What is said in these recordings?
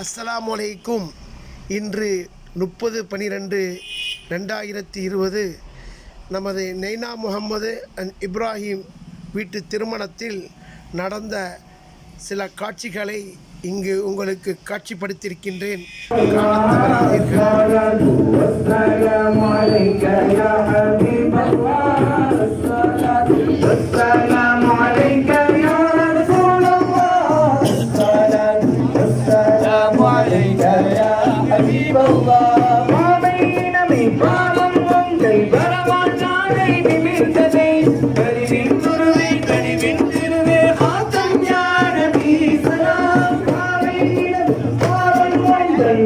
அஸ்லாம் வலைக்கும் இன்று முப்பது பனிரெண்டு ரெண்டாயிரத்தி இருபது. நமது நெய்னா முகமது இப்ராஹிம் வீட்டு திருமணத்தில் நடந்த சில காட்சிகளை இங்கு உங்களுக்கு காட்சிப்படுத்தியிருக்கின்றேன். நிமிர்ந்ததே கருவின் துருவே கனிவின் திருவே ஆத்தம் ஞான வீசலாம். பாவையிடம் பாவம் உங்கள்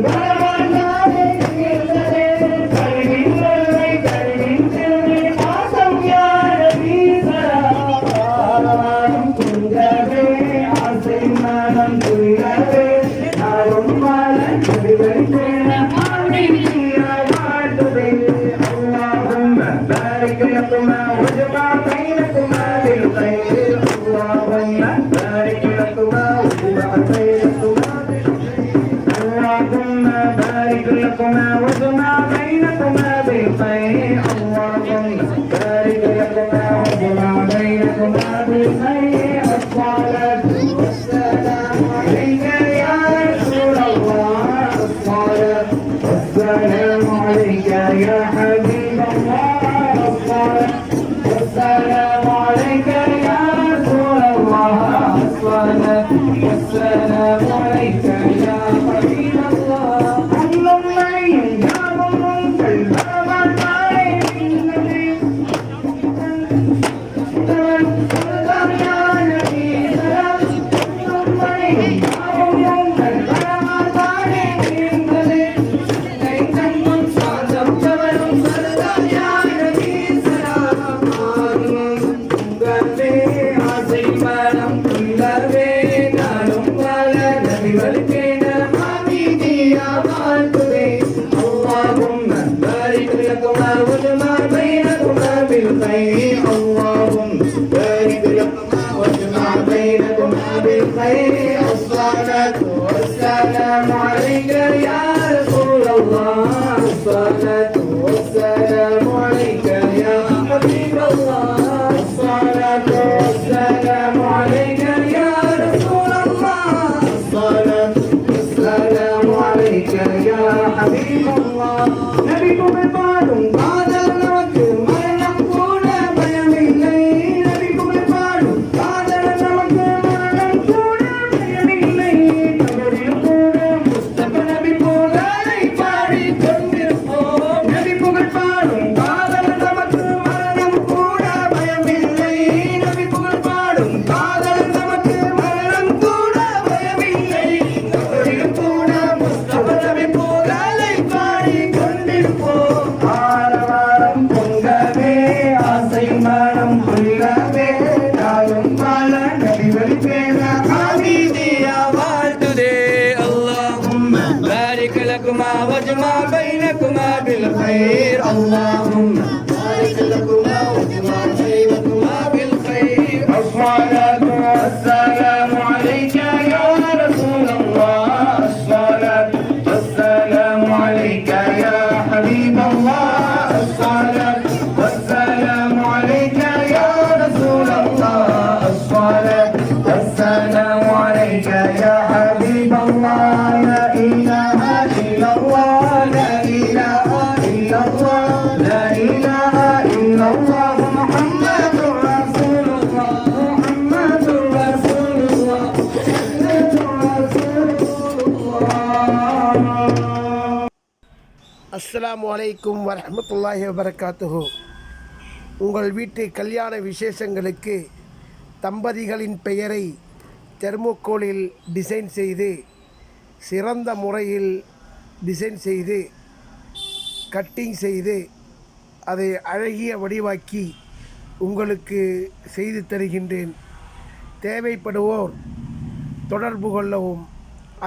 لكما واجمع بينكما بالخير اللهم بارك لكما واجمع بينكما اللهم بارك لكما واجمع اللهم بارك لكما وجمع بينكما بالخير اللهم بارك لكما واجمع بينكما بالخير الصلاة والسلام عليك يا رسول الله الصلاة بارك لكما واجمع بينكما بالخير. اللهم بارك لكما واجمع بينكما بالخير. الصلاة والسلام அஸ்லாம் வலைக்கும் வரமத்துல்லாஹி வபரகாத்துஹு. உங்கள் வீட்டு கல்யாண விசேஷங்களுக்கு தம்பதிகளின் பெயரை தெர்மோகோலில் டிசைன் செய்து சிறந்த முறையில் டிசைன் செய்து கட்டிங் செய்து அதை அழகிய வடிவாக்கி உங்களுக்கு செய்து தருகின்றேன். தேவைப்படுவோர் தொடர்பு கொள்ளவும்.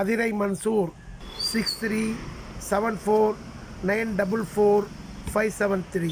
Adirai Mansoor six three seven four nine double four five seven three.